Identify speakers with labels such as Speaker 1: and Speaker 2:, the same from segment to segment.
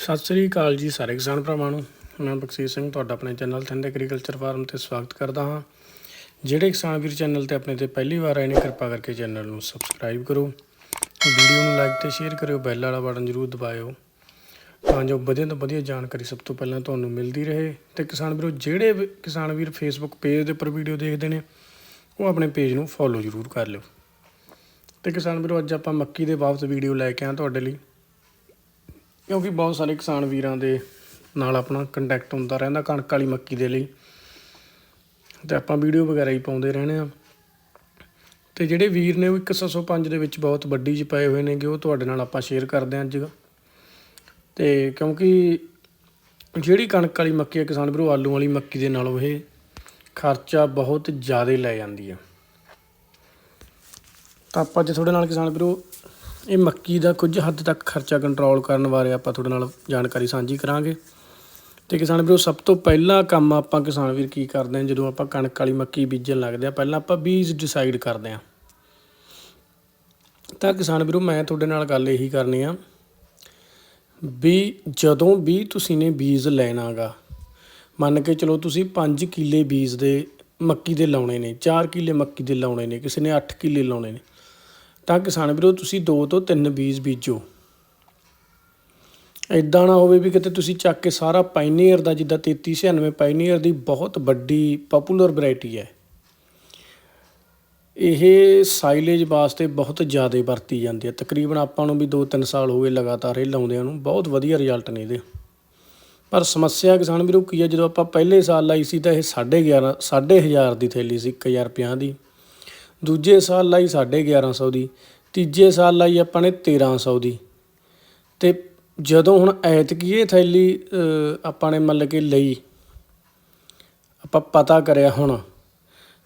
Speaker 1: ਸਤਿ ਸ੍ਰੀ ਅਕਾਲ ਜੀ ਸਾਰੇ ਕਿਸਾਨ ਭਰਾਵਾਂ ਨੂੰ। ਮੈਂ ਬਖਸ਼ੀਰ ਸਿੰਘ, ਤੁਹਾਡਾ ਆਪਣੇ ਚੈਨਲ ਥਿੰਦ ਐਗਰੀਕਲਚਰ ਫਾਰਮ ਤੇ ਸਵਾਗਤ ਕਰਦਾ ਹਾਂ। ਜਿਹੜੇ ਕਿਸਾਨ ਵੀਰ ਚੈਨਲ ਤੇ ਆਪਣੇ ਤੇ ਪਹਿਲੀ ਵਾਰ ਆਏ ਨੇ, ਕਿਰਪਾ ਕਰਕੇ ਚੈਨਲ ਨੂੰ ਸਬਸਕ੍ਰਾਈਬ ਕਰੋ। ਵੀਡੀਓ ਨੂੰ ਲਾਈਕ ਤੇ ਸ਼ੇਅਰ ਕਰਿਓ ਬੈਲ ਵਾਲਾ ਬਟਨ ਜ਼ਰੂਰ ਦਬਾਇਓ, ਤਾਂ ਜੋ ਵਧੀਆ ਤੋਂ ਵਧੀਆ ਜਾਣਕਾਰੀ ਸਭ ਤੋਂ ਪਹਿਲਾਂ ਤੁਹਾਨੂੰ ਮਿਲਦੀ ਰਹੇ। ਤੇ ਕਿਸਾਨ ਵੀਰੋ, ਜਿਹੜੇ ਵੀ ਕਿਸਾਨ ਵੀਰ ਫੇਸਬੁੱਕ ਪੇਜ ਦੇ ਉੱਪਰ ਵੀਡੀਓ ਦੇਖਦੇ ਨੇ, ਉਹ ਆਪਣੇ ਪੇਜ ਨੂੰ ਫੋਲੋ ਜ਼ਰੂਰ ਕਰ ਲਿਓ। ਤੇ ਕਿਸਾਨ ਵੀਰੋ, ਅੱਜ ਆਪਾਂ ਮੱਕੀ ਦੇ ਬਾਬਤ ਵੀਡੀਓ ਲੈ ਕੇ ਆਏ ਤੁਹਾਡੇ ਲਈ। ਕਿਉਂਕਿ ਬਹੁਤ ਸਾਰੇ ਕਿਸਾਨ ਵੀਰਾਂ ਦੇ ਨਾਲ ਆਪਣਾ ਕੰਟੈਕਟ ਹੁੰਦਾ ਰਹਿੰਦਾ ਕਣਕ ਵਾਲੀ ਮੱਕੀ ਦੇ ਲਈ। ਤੇ ਆਪਾਂ ਵੀਡੀਓ ਵਗੈਰਾ ਹੀ ਪਾਉਂਦੇ ਰਹਿੰਦੇ ਆ ਤੇ ਜਿਹੜੇ ਵੀਰ ਨੇ ਉਹ 105 ਦੇ ਵਿੱਚ ਬਹੁਤ ਵੱਡੀ ਚ ਪਏ ਹੋਏ ਨੇਗੇ, ਉਹ ਤੁਹਾਡੇ ਨਾਲ ਆਪਾਂ ਸ਼ੇਅਰ ਕਰਦੇ ਹਾਂ ਅੱਜ ਤੇ ਕਿਉਂਕਿ ਜਿਹੜੀ ਕਣਕ ਵਾਲੀ ਮੱਕੀ ਹੈ ਕਿਸਾਨ ਵੀਰੋ, ਆਲੂ ਵਾਲੀ ਮੱਕੀ ਦੇ ਨਾਲੋਂ ਇਹ ਖਰਚਾ ਬਹੁਤ ਜ਼ਿਆਦਾ ਲੈ ਜਾਂਦੀ ਹੈ ਤਾਂ ਆਪਾਂ ਅੱਜ ਤੁਹਾਡੇ ਨਾਲ ਕਿਸਾਨ ਵੀਰੋ ਇਹ ਮੱਕੀ ਦਾ ਕੁਝ ਹੱਦ ਤੱਕ ਖਰਚਾ ਕੰਟਰੋਲ ਕਰਨ ਬਾਰੇ ਆਪਾਂ ਤੁਹਾਡੇ ਨਾਲ ਜਾਣਕਾਰੀ ਸਾਂਝੀ ਕਰਾਂਗੇ। ਤੇ ਕਿਸਾਨ ਵੀਰੋ, ਸਭ ਤੋਂ ਪਹਿਲਾ ਕੰਮ ਆਪਾਂ ਕਿਸਾਨ ਵੀਰ ਕੀ ਕਰਦੇ ਹਾਂ? ਜਦੋਂ ਆਪਾਂ ਕਣਕ ਵਾਲੀ ਮੱਕੀ ਬੀਜਣ ਲੱਗਦੇ ਆ ਪਹਿਲਾਂ ਆਪਾਂ ਬੀਜ ਡਿਸਾਈਡ ਕਰਦੇ ਆ ਤਾਂ ਕਿਸਾਨ ਵੀਰੋ, ਮੈਂ ਤੁਹਾਡੇ ਨਾਲ ਗੱਲ ਇਹੀ ਕਰਨੀ ਆ ਵੀ ਜਦੋਂ ਵੀ ਤੁਸੀਂ ਨੇ ਬੀਜ ਲੈਣਾਗਾ ਮੰਨ ਕੇ ਚਲੋ ਤੁਸੀਂ 5 ਕਿੱਲੇ ਬੀਜ ਦੇ ਮੱਕੀ ਦੇ ਲਾਉਣੇ ਨੇ 4 ਕਿੱਲੇ ਮੱਕੀ ਦੇ ਲਾਉਣੇ ਨੇ, ਕਿਸੇ ਨੇ 8 ਕਿੱਲੇ ਲਾਉਣੇ ਨੇ ਤਾਂ ਕਿਸਾਨ ਵੀਰੋ, ਤੁਸੀਂ 2 ਤੋਂ 3 ਬੀਜ ਬੀਜੋ। ਇਦਾਂ ਨਾ ਹੋਵੇ ਵੀ ਕਿਤੇ ਤੁਸੀਂ ਚੱਕ ਕੇ ਸਾਰਾ ਪਾਇਨੀਅਰ ਦਾ, ਜਿੱਦਾਂ 3396 ਪਾਇਨੀਅਰ ਦੀ ਬਹੁਤ ਵੱਡੀ ਪਪੂਲਰ ਵੈਰਾਈਟੀ ਹੈ। ਇਹ ਸਾਈਲੇਜ ਵਾਸਤੇ ਬਹੁਤ ਜ਼ਿਆਦਾ ਵਰਤੀ ਜਾਂਦੀ ਹੈ। ਤਕਰੀਬਨ ਆਪਾਂ ਨੂੰ ਵੀ 2-3 ਸਾਲ ਹੋ ਗਏ ਲਗਾਤਾਰ ਇਹ ਲਾਉਂਦਿਆਂ ਨੂੰ। ਬਹੁਤ ਵਧੀਆ ਰਿਜ਼ਲਟ ਨੇ ਇਹਦੇ। ਪਰ ਸਮੱਸਿਆ ਕਿਸਾਨ ਵੀਰੋ ਕੀ ਹੈ? ਜਦੋਂ ਆਪਾਂ ਪਹਿਲੇ ਸਾਲ ਲਾਈ ਸੀ ਤਾਂ ਇਹ 11.5 ਹਜ਼ਾਰ ਦੀ ਥੈਲੀ ਸੀ 1050 ਦੀ। ਦੂਜੇ ਸਾਲ ਲਾਈ 1150 ਦੀ, ਤੀਜੇ ਸਾਲ ਲਾਈ ਆਪਾਂ ਨੇ 1300 ਦੀ। ਤੇ ਜਦੋਂ ਹੁਣ ਐਤਕੀ ਇਹ ਥੈਲੀ ਆਪਾਂ ਨੇ ਮਤਲਬ ਕਿ ਲਈ, ਆਪਾਂ ਪਤਾ ਕਰਿਆ ਹੁਣ,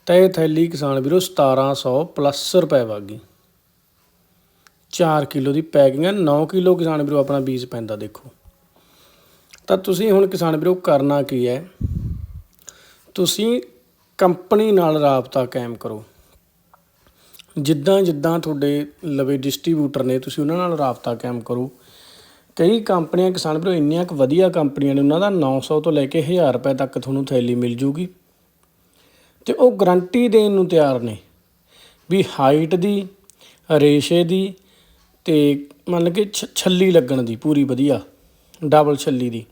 Speaker 1: ਤਾਂ ਇਹ ਥੈਲੀ ਕਿਸਾਨ ਵੀਰੋ 1700 ਪਲੱਸ ਰੁਪਏ ਵਾਗੀ 4 ਕਿਲੋ ਦੀ ਪੈਕਿੰਗ ਹੈ 9 ਕਿਲੋ ਕਿਸਾਨ ਵੀਰੋ ਆਪਣਾ ਬੀਜ ਪੈਂਦਾ ਦੇਖੋ। ਤਾਂ ਤੁਸੀਂ ਹੁਣ ਕਿਸਾਨ ਵੀਰੋ ਕਰਨਾ ਕੀ ਹੈ? ਤੁਸੀਂ ਕੰਪਨੀ ਨਾਲ ਰਾਬਤਾ ਕਾਇਮ ਕਰੋ। ਜਿੱਦਾਂ ਜਿੱਦਾਂ ਤੁਹਾਡੇ ਲਵੇ ਡਿਸਟ੍ਰੀਬਿਊਟਰ ਨੇ, ਤੁਸੀਂ ਉਹਨਾਂ ਨਾਲ ਰਾਬਤਾ ਕਾਇਮ ਕਰੋ। ਕਈ ਕੰਪਨੀਆਂ, ਕਿਸਾਨ ਵੀਰੋ, ਇੰਨੀਆਂ ਕੁ ਵਧੀਆ ਕੰਪਨੀਆਂ ਨੇ, ਉਹਨਾਂ ਦਾ 900 ਤੋਂ ਲੈ ਕੇ 1000 ਰੁਪਏ ਤੱਕ ਤੁਹਾਨੂੰ ਥੈਲੀ ਮਿਲ ਜੂਗੀ। ਤੇ ਉਹ ਗਰੰਟੀ ਦੇਣ ਨੂੰ ਤਿਆਰ ਨੇ ਵੀ ਹਾਈਟ ਦੀ, ਰੇਸ਼ੇ ਦੀ ਤੇ ਮੰਨ ਕੇ ਛ- ਛੱਲੀ ਲੱਗਣ ਦੀ, ਪੂਰੀ ਵਧੀਆ, ਡਬਲ ਛੱਲੀ ਦੀ।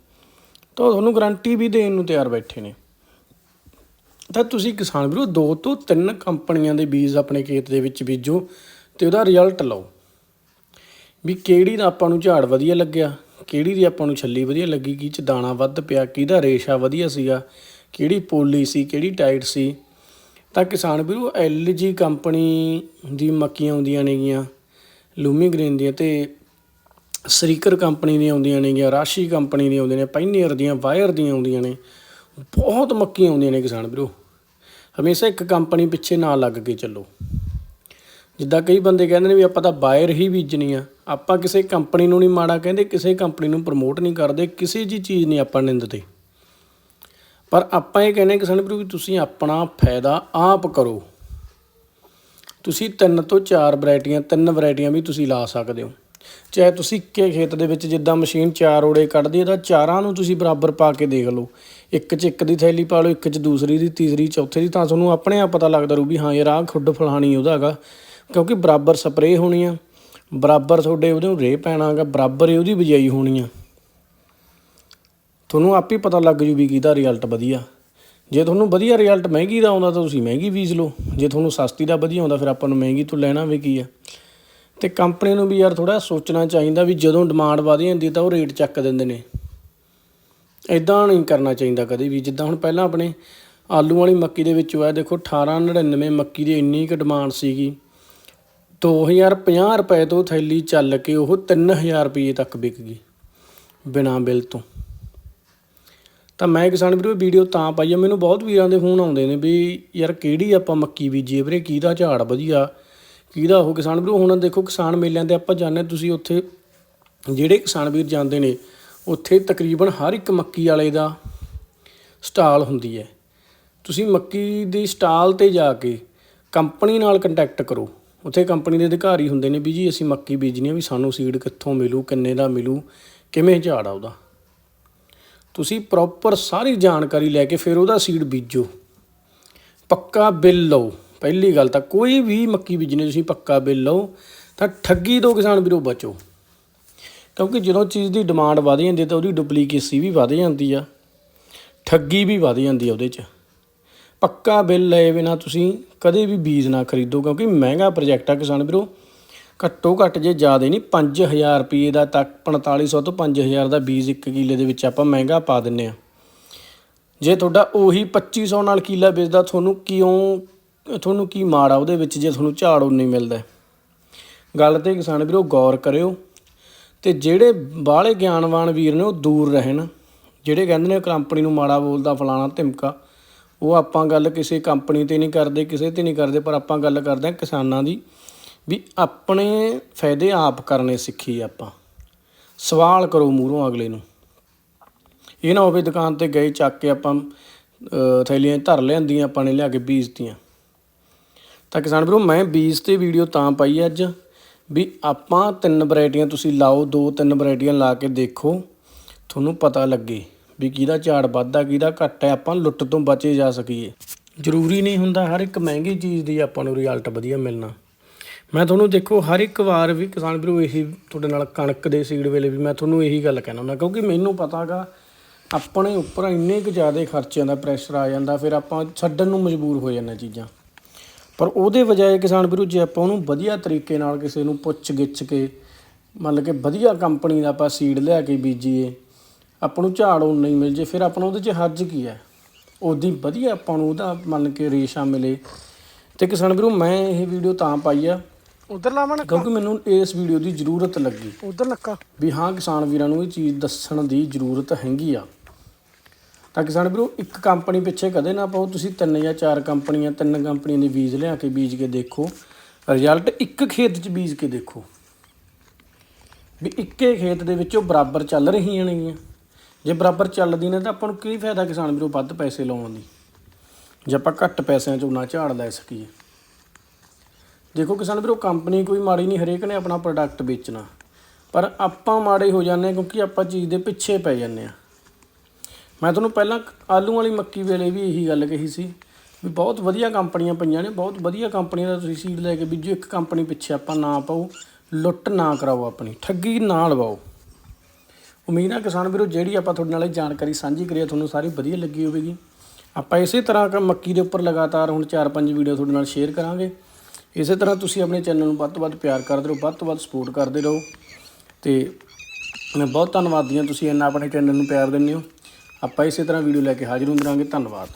Speaker 1: ਤਾਂ ਉਹ ਤੁਹਾਨੂੰ ਗਰੰਟੀ ਵੀ ਦੇਣ ਨੂੰ ਤਿਆਰ ਬੈਠੇ ਨੇ। ਤਾਂ ਤੁਸੀਂ ਕਿਸਾਨ ਵੀਰੋ, ਦੋ ਤੋਂ ਤਿੰਨ ਕੰਪਨੀਆਂ ਦੇ ਬੀਜ ਆਪਣੇ ਖੇਤ ਦੇ ਵਿੱਚ ਬੀਜੋ ਤੇ ਉਹਦਾ ਰਿਜ਼ਲਟ ਲਓ। ਵੀ ਕਿਹੜੀ ਦਾ ਆਪਾਂ ਨੂੰ ਝਾੜ ਵਧੀਆ ਲੱਗਿਆ, ਕਿਹੜੀ ਦੀ ਆਪਾਂ ਨੂੰ ਛੱਲੀ ਵਧੀਆ ਲੱਗੀ, ਕੀ ਚ ਦਾਣਾ ਵੱਧ ਪਿਆ, ਕਿਹਦਾ ਰੇਸ਼ਾ ਵਧੀਆ ਸੀਗਾ, ਕਿਹੜੀ ਪੋਲੀ ਸੀ, ਕਿਹੜੀ ਟਾਈਟ ਸੀ। ਤਾਂ ਕਿਸਾਨ ਵੀਰੋ ਐਲਜੀ ਕੰਪਨੀ ਦੀ ਮੱਕੀਆਂ ਆਉਂਦੀਆਂ ਨੇਗੀਆਂ ਲੂਮੀ ਗ੍ਰੀਨ ਦੀਆਂ ਤੇ ਸਰੀਕਰ ਕੰਪਨੀ ਦੀਆਂ ਆਉਂਦੀਆਂ ਨੇਗੀਆਂ, ਰਾਸ਼ੀ ਕੰਪਨੀ ਦੀਆਂ ਆਉਂਦੀਆਂ ਨੇ ਪਾਈਨੀਅਰ ਦੀਆਂ, ਵਾਇਰ ਦੀਆਂ ਆਉਂਦੀਆਂ ਨੇ, ਬਹੁਤ ਮੱਕੀਆਂ ਆਉਂਦੀਆਂ ਨੇ ਕਿਸਾਨ ਵੀਰੋ। ਹਮੇਸ਼ਾ ਇੱਕ ਕੰਪਨੀ ਪਿੱਛੇ ਨਾ ਲੱਗ ਕੇ ਚੱਲੋ। ਜਿੱਦਾਂ ਕਈ ਬੰਦੇ ਕਹਿੰਦੇ ਨੇ ਵੀ ਆਪਾਂ ਤਾਂ ਬਾਇਰ ਹੀ ਬੀਜਣੀ ਆ। ਆਪਾਂ ਕਿਸੇ ਕੰਪਨੀ ਨੂੰ ਨਹੀਂ ਮਾੜਾ ਕਹਿੰਦੇ, ਕਿਸੇ ਕੰਪਨੀ ਨੂੰ ਪ੍ਰਮੋਟ ਨਹੀਂ ਕਰਦੇ, ਕਿਸੇ ਜੀ ਚੀਜ਼ ਨਹੀਂ ਆਪਾਂ ਨਿੰਦਦੇ। ਪਰ ਆਪਾਂ ਇਹ ਕਹਿੰਦੇ ਕਿਸਾਨ ਵੀਰੋ ਵੀ ਤੁਸੀਂ ਆਪਣਾ ਫਾਇਦਾ ਆਪ ਕਰੋ। ਤੁਸੀਂ ਤਿੰਨ ਤੋਂ ਚਾਰ ਵੈਰਾਈਟੀਆਂ, ਤਿੰਨ ਵੈਰਾਈਟੀਆਂ ਵੀ ਤੁਸੀਂ ਲਾ ਸਕਦੇ ਹੋ। ਚਾਹੇ ਤੁਸੀਂ ਇੱਕੇ ਖੇਤ ਦੇ ਵਿੱਚ ਜਿੱਦਾਂ ਮਸ਼ੀਨ ਚਾਰ ਓੜੇ ਕੱਢਦੀ ਹੈ ਤਾਂ ਚਾਰਾਂ ਨੂੰ ਤੁਸੀਂ ਬਰਾਬਰ ਪਾ ਕੇ ਦੇਖ ਲਓ। ਇੱਕ 'ਚ ਇੱਕ ਦੀ ਥੈਲੀ ਪਾ ਲਓ, ਇੱਕ 'ਚ ਦੂਸਰੀ ਦੀ, ਤੀਸਰੀ, ਚੌਥੇ ਦੀ, ਤਾਂ ਤੁਹਾਨੂੰ ਆਪਣੇ ਆਪ ਪਤਾ ਲੱਗਦਾ ਰੂ ਵੀ ਹਾਂ ਯਾਰ ਆਹ ਖੁੱਡ ਫਲਾਣੀ ਉਹਦਾ ਹੈਗਾ। ਕਿਉਂਕਿ ਬਰਾਬਰ ਸਪਰੇਅ ਹੋਣੀ ਆ, ਬਰਾਬਰ ਤੁਹਾਡੇ ਉਹਦੇ ਨੂੰ ਰੇ ਪੈਣਾਗਾ ਬਰਾਬਰ ਹੀ ਉਹਦੀ ਬਿਜਾਈ ਹੋਣੀ ਆ। ਤੁਹਾਨੂੰ ਆਪ ਹੀ ਪਤਾ ਲੱਗ ਜੂ ਵੀ ਕਿਹਦਾ ਰਿਜ਼ਲਟ ਵਧੀਆ। ਜੇ ਤੁਹਾਨੂੰ ਵਧੀਆ ਰਿਜ਼ਲਟ ਮਹਿੰਗੀ ਦਾ ਆਉਂਦਾ ਤਾਂ ਤੁਸੀਂ ਮਹਿੰਗੀ ਬੀਜ ਲਓ। ਜੇ ਤੁਹਾਨੂੰ ਸਸਤੀ ਦਾ ਵਧੀਆ ਆਉਂਦਾ, ਫਿਰ ਆਪਾਂ ਨੂੰ ਮਹਿੰਗੀ ਤੋਂ ਲੈਣਾ ਵੀ ਕੀ ਆ। ਤੇ ਕੰਪਨੀ ਨੂੰ ਵੀ ਯਾਰ ਥੋੜਾ ਸੋਚਣਾ ਚਾਹੀਦਾ ਵੀ ਜਦੋਂ ਡਿਮਾਂਡ ਵਧ ਜਾਂਦੀ ਤਾਂ ਉਹ ਰੇਟ ਚੱਕ ਦਿੰਦੇ ਨੇ। ਇਦਾਂ ਨਹੀਂ ਕਰਨਾ ਚਾਹੀਦਾ ਕਦੇ ਵੀ। ਜਿੱਦਾਂ ਹੁਣ ਪਹਿਲਾਂ ਆਪਣੇ ਆਲੂ ਵਾਲੀ ਮੱਕੀ ਦੇ ਵਿੱਚ ਹੋਇਆ ਦੇਖੋ 1899 ਮੱਕੀ ਦੀ ਇੰਨੀ ਕੁ ਡਿਮਾਂਡ ਸੀਗੀ। 2050 ਰੁਪਏ ਤੋਂ ਥੈਲੀ ਚੱਲ ਕੇ ਉਹ 3000 ਰੁਪਏ ਤੱਕ ਵਿਕ ਗਈ ਬਿਨਾ ਬਿੱਲ ਤੋਂ। ਤਾਂ ਮੈਂ ਕਿਸਾਨ ਵੀਰੋ ਵੀਡੀਓ ਤਾਂ ਪਾਈ ਆ। ਮੈਨੂੰ ਬਹੁਤ ਵੀਰਾਂ ਦੇ ਫੋਨ ਆਉਂਦੇ ਨੇ ਵੀ ਯਾਰ ਕਿਹੜੀ ਆਪਾਂ ਮੱਕੀ ਬੀਜੀਏ ਵੀਰੇ, ਕਿਹਦਾ ਝਾੜ ਵਧੀਆ, ਕਿਹਦਾ ਉਹ? ਕਿਸਾਨ ਵੀਰੋ, ਹੁਣ ਦੇਖੋ ਕਿਸਾਨ ਮੇਲਿਆਂ ਤੇ ਆਪਾਂ ਜਾਂਦੇ ਤੁਸੀਂ ਉੱਥੇ ਜਿਹੜੇ ਕਿਸਾਨ ਵੀਰ ਜਾਂਦੇ ਨੇ ਉੱਥੇ ਤਕਰੀਬਨ ਹਰ ਇੱਕ ਮੱਕੀ ਵਾਲੇ ਦਾ ਸਟਾਲ ਹੁੰਦੀ ਹੈ। ਤੁਸੀਂ ਮੱਕੀ ਦੀ ਸਟਾਲ ਤੇ ਜਾ ਕੇ ਕੰਪਨੀ ਨਾਲ ਕੰਟੈਕਟ ਕਰੋ। ਉੱਥੇ ਕੰਪਨੀ ਦੇ ਅਧਿਕਾਰੀ ਹੁੰਦੇ ਨੇ ਵੀ ਜੀ, ਅਸੀਂ ਮੱਕੀ ਬੀਜਣੀ ਆ ਵੀ ਸਾਨੂੰ ਸੀਡ ਕਿੱਥੋਂ ਮਿਲੂ, ਕਿੰਨੇ ਦਾ ਮਿਲੂ, ਕਿਵੇਂ ਝਾੜ ਆ ਉਹਦਾ। ਤੁਸੀਂ ਪ੍ਰੋਪਰ ਸਾਰੀ ਜਾਣਕਾਰੀ ਲੈ ਕੇ ਫਿਰ ਉਹਦਾ ਸੀਡ ਬੀਜੋ। ਪੱਕਾ ਬਿੱਲ ਲਓ। ਪਹਿਲੀ ਗੱਲ ਤਾਂ ਕੋਈ ਵੀ ਮੱਕੀ ਬੀਜਣੀ, ਤੁਸੀਂ ਪੱਕਾ ਬਿੱਲ ਲਓ, ਤਾਂ ਠੱਗੀ ਤੋਂ ਕਿਸਾਨ ਵੀਰੋ ਬਚੋ। ਕਿਉਂਕਿ ਜਦੋਂ ਚੀਜ਼ ਦੀ ਡਿਮਾਂਡ ਵਧ ਜਾਂਦੀ ਹੈ ਤਾਂ ਉਹਦੀ ਡੁਪਲੀਕੇਸੀ ਵੀ ਵਧ ਜਾਂਦੀ ਆ, ਠੱਗੀ ਵੀ ਵਧ ਜਾਂਦੀ ਆ ਉਹਦੇ 'ਚ। ਪੱਕਾ ਬਿੱਲ ਲਏ ਬਿਨਾ ਤੁਸੀਂ ਕਦੇ ਵੀ ਬੀਜ ਨਾ ਖਰੀਦੋ, ਕਿਉਂਕਿ ਮਹਿੰਗਾ ਪ੍ਰੋਜੈਕਟ ਆ ਕਿਸਾਨ ਵੀਰੋ। ਘੱਟੋ ਘੱਟ ਜੇ ਜ਼ਿਆਦਾ ਨਹੀਂ 5000 ਰੁਪਏ ਦਾ ਤੱਕ 4500 ਤੋਂ 5000 ਦਾ ਬੀਜ ਇੱਕ ਕਿੱਲੇ ਦੇ ਵਿੱਚ ਆਪਾਂ ਮਹਿੰਗਾ ਪਾ ਦਿੰਨੇ ਆ। ਜੇ ਤੁਹਾਡਾ ਉਹੀ 2500 ਨਾਲ ਕਿੱਲਾ ਵੇਚਦਾ ਤੁਹਾਨੂੰ ਕਿਉਂ, ਤੁਹਾਨੂੰ ਕੀ ਮਾੜਾ ਉਹਦੇ ਵਿੱਚ ਜੇ ਤੁਹਾਨੂੰ ਝਾੜ ਨਹੀਂ ਮਿਲਦਾ ਗੱਲ ਤੇ ਕਿਸਾਨ ਵੀਰੋ, ਗੌਰ ਕਰਿਓ। ਤੇ ਜਿਹੜੇ ਬਾਹਲੇ ਗਿਆਨਵਾਨ ਵੀਰ ਨੇ ਉਹ ਦੂਰ ਰਹਿਣ, ਜਿਹੜੇ ਕਹਿੰਦੇ ਨੇ ਕੰਪਨੀ ਨੂੰ ਮਾੜਾ ਬੋਲਦਾ ਫਲਾਣਾ ਧਮਕਾ, ਉਹ ਆਪਾਂ ਗੱਲ ਕਿਸੇ ਕੰਪਨੀ ਤੇ ਨਹੀਂ ਕਰਦੇ, ਕਿਸੇ ਤੇ ਨਹੀਂ ਕਰਦੇ, ਪਰ ਆਪਾਂ ਗੱਲ ਕਰਦੇ ਹਾਂ ਕਿਸਾਨਾਂ ਦੀ ਵੀ ਆਪਣੇ ਫਾਇਦੇ ਆਪ ਕਰਨੇ ਸਿੱਖੀ ਆਪਾਂ। ਸਵਾਲ ਕਰੋ ਮੂਹਰੋਂ ਅਗਲੇ ਨੂੰ। ਇਹ ਨਾ ਹੋਵੇ ਦੁਕਾਨ ਤੇ ਗਏ ਚੱਕ ਕੇ ਆਪਾਂ ਥੈਲੀਆਂ ਧਰ ਲਿਆਂਦੀਆਂ, ਆਪਾਂ ਨੇ ਲਿਆ ਕੇ ਬੀਜਤੀਆਂ। ਤਾਂ ਕਿਸਾਨ ਵੀਰੋ, ਮੈਂ ਬੀਜ ਤੇ ਵੀਡੀਓ ਤਾਂ ਪਾਈ ਅੱਜ। ਵੀ ਆਪਾਂ ਤਿੰਨ ਵੈਰਾਈਟੀਆਂ ਤੁਸੀਂ ਲਾਓ, ਦੋ ਤਿੰਨ ਵੈਰਾਈਟੀਆਂ ਲਾ ਕੇ ਦੇਖੋ, ਤੁਹਾਨੂੰ ਪਤਾ ਲੱਗੇ ਵੀ ਕਿਹਦਾ ਝਾੜ ਵੱਧਦਾ, ਕਿਹਦਾ ਘੱਟ ਹੈ, ਆਪਾਂ ਲੁੱਟ ਤੋਂ ਬਚੇ ਜਾ ਸਕੀਏ। ਜ਼ਰੂਰੀ ਨਹੀਂ ਹੁੰਦਾ ਹਰ ਇੱਕ ਮਹਿੰਗੀ ਚੀਜ਼ ਦੀ ਆਪਾਂ ਨੂੰ ਰਿਜ਼ਲਟ ਵਧੀਆ ਮਿਲਣਾ। ਮੈਂ ਤੁਹਾਨੂੰ ਦੇਖੋ, ਹਰ ਇੱਕ ਵਾਰ ਵੀ ਕਿਸਾਨ ਵੀਰੋ, ਇਹੀ ਤੁਹਾਡੇ ਨਾਲ ਕਣਕ ਦੇ ਸੀਡ ਵੇਲੇ ਵੀ ਮੈਂ ਤੁਹਾਨੂੰ ਇਹੀ ਗੱਲ ਕਹਿਣਾ ਹੁੰਦਾ, ਕਿਉਂਕਿ ਮੈਨੂੰ ਪਤਾਗਾ ਆਪਣੇ ਉੱਪਰ ਇੰਨੇ ਕੁ ਜ਼ਿਆਦਾ ਖਰਚਿਆਂ ਦਾ ਪ੍ਰੈਸ਼ਰ ਆ ਜਾਂਦਾ, ਫਿਰ ਆਪਾਂ ਛੱਡਣ ਨੂੰ ਮਜਬੂਰ ਹੋ ਜਾਂਦੇ ਚੀਜ਼ਾਂ। ਪਰ ਉਹਦੇ ਬਜਾਏ ਕਿਸਾਨ ਵੀਰੋ ਜੇ ਆਪਾਂ ਉਹਨੂੰ ਵਧੀਆ ਤਰੀਕੇ ਨਾਲ ਕਿਸੇ ਨੂੰ ਪੁੱਛ ਗਿੱਛ ਕੇ ਮੰਨ ਕੇ ਵਧੀਆ ਕੰਪਨੀ ਦਾ ਆਪਾਂ ਸੀਡ ਲਿਆ ਕੇ ਬੀਜੀਏ ਆਪਾਂ ਨੂੰ ਝਾੜ ਉਹ ਨਹੀਂ ਮਿਲ ਜੇ ਫਿਰ ਆਪਣਾ ਉਹਦੇ 'ਚ ਹੱਜ ਕੀ ਹੈ? ਉਹਦੀ ਵਧੀਆ ਆਪਾਂ ਨੂੰ ਉਹਦਾ ਮੰਨ ਕੇ ਰੇਸ਼ਾ ਮਿਲੇ। ਤੇ ਕਿਸਾਨ ਵੀਰੋ ਮੈਂ ਇਹ ਵੀਡੀਓ ਤਾਂ ਪਾਈ ਆ
Speaker 2: ਉਧਰ ਲਾਵਾਂ ਨਾ
Speaker 1: ਕਿਉਂਕਿ ਮੈਨੂੰ ਇਸ ਵੀਡੀਓ ਦੀ ਜ਼ਰੂਰਤ ਲੱਗੀ।
Speaker 2: ਉਧਰ ਨੱਕਾ?
Speaker 1: ਵੀ ਹਾਂ ਕਿਸਾਨ ਵੀਰਾਂ ਨੂੰ ਇਹ ਚੀਜ਼ ਦੱਸਣ ਦੀ ਜ਼ਰੂਰਤ ਹੈਗੀ ਆ। ਤਾਂ ਕਿਸਾਨ ਵੀਰੋ, ਇੱਕ ਕੰਪਨੀ ਪਿੱਛੇ ਕਦੇ ਨਾ ਪਾਓ। ਤੁਸੀਂ ਤਿੰਨ ਜਾਂ ਚਾਰ ਕੰਪਨੀਆਂ, ਤਿੰਨ ਕੰਪਨੀਆਂ ਦੇ ਬੀਜ ਲਿਆ ਕੇ ਬੀਜ ਕੇ ਦੇਖੋ। ਰਿਜ਼ਲਟ ਇੱਕ ਖੇਤ 'ਚ ਬੀਜ ਕੇ ਦੇਖੋ। ਵੀ ਇੱਕੇ ਖੇਤ ਦੇ ਵਿੱਚ ਉਹ ਬਰਾਬਰ ਚੱਲ ਰਹੀਆਂ ਨੇਗੀਆਂ। ਜੇ ਬਰਾਬਰ ਚੱਲਦੀ ਨੇ ਤਾਂ ਆਪਾਂ ਨੂੰ ਕੀ ਫਾਇਦਾ ਕਿਸਾਨ ਵੀਰੋ ਵੱਧ ਪੈਸੇ ਲਾਉਣ ਦੀ? ਜੇ ਆਪਾਂ ਘੱਟ ਪੈਸਿਆਂ 'ਚ ਉਹਨਾਂ ਝਾੜ ਲੈ ਸਕੀਏ। ਦੇਖੋ ਕਿਸਾਨ ਵੀਰੋ, ਕੰਪਨੀ ਕੋਈ ਮਾੜੀ ਨਹੀਂ, ਹਰੇਕ ਨੇ ਆਪਣਾ ਪ੍ਰੋਡਕਟ ਵੇਚਣਾ। ਪਰ ਆਪਾਂ ਮਾੜੇ ਹੋ ਜਾਂਦੇ ਹਾਂ ਕਿਉਂਕਿ ਆਪਾਂ ਚੀਜ਼ ਦੇ ਪਿੱਛੇ ਪੈ ਜਾਂਦੇ ਆ ਮੈਂ ਤੁਹਾਨੂੰ ਪਹਿਲਾਂ ਆਲੂ ਵਾਲੀ ਮੱਕੀ ਵੇਲੇ ਵੀ ਇਹੀ ਗੱਲ ਕਹੀ ਸੀ ਵੀ ਬਹੁਤ ਵਧੀਆ ਕੰਪਨੀਆਂ ਪਈਆਂ ਨੇ, ਬਹੁਤ ਵਧੀਆ ਕੰਪਨੀਆਂ ਦਾ ਤੁਸੀਂ ਸੀਡ ਲੈ ਕੇ ਬੀਜੋ, ਇੱਕ ਕੰਪਨੀ ਪਿੱਛੇ ਆਪਾਂ ਨਾ ਪਾਓ, ਲੁੱਟ ਨਾ ਕਰਾਓ ਆਪਣੀ, ਠੱਗੀ ਨਾ ਲਵਾਓ ਉਮੀਦ ਹੈ ਕਿਸਾਨ ਵੀਰੋ, ਜਿਹੜੀ ਆਪਾਂ ਤੁਹਾਡੇ ਨਾਲ ਇਹ ਜਾਣਕਾਰੀ ਸਾਂਝੀ ਕਰੀ ਤੁਹਾਨੂੰ ਸਾਰੀ ਵਧੀਆ ਲੱਗੀ ਹੋਵੇਗੀ। ਆਪਾਂ ਇਸੇ ਤਰ੍ਹਾਂ ਕ ਮੱਕੀ ਦੇ ਉੱਪਰ ਲਗਾਤਾਰ ਹੁਣ 4-5 ਵੀਡੀਓ ਤੁਹਾਡੇ ਨਾਲ ਸ਼ੇਅਰ ਕਰਾਂਗੇ। ਇਸੇ ਤਰ੍ਹਾਂ ਤੁਸੀਂ ਆਪਣੇ ਚੈਨਲ ਨੂੰ ਵੱਧ ਤੋਂ ਵੱਧ ਪਿਆਰ ਕਰਦੇ ਰਹੋ, ਵੱਧ ਤੋਂ ਵੱਧ ਸਪੋਰਟ ਕਰਦੇ ਰਹੋ। ਤੇ ਮੈਂ ਬਹੁਤ ਧੰਨਵਾਦੀ ਹਾਂ ਤੁਸੀਂ ਇੰਨਾ ਆਪਣੇ ਚੈਨਲ ਨੂੰ ਪਿਆਰ ਦਿੰਦੇ ਹੋ। ਆਪਾਂ ਇਸੇ ਤਰ੍ਹਾਂ ਵੀਡੀਓ ਲੈ ਕੇ ਹਾਜ਼ਰ ਹੁੰਦੇ ਧੰਨਵਾਦ।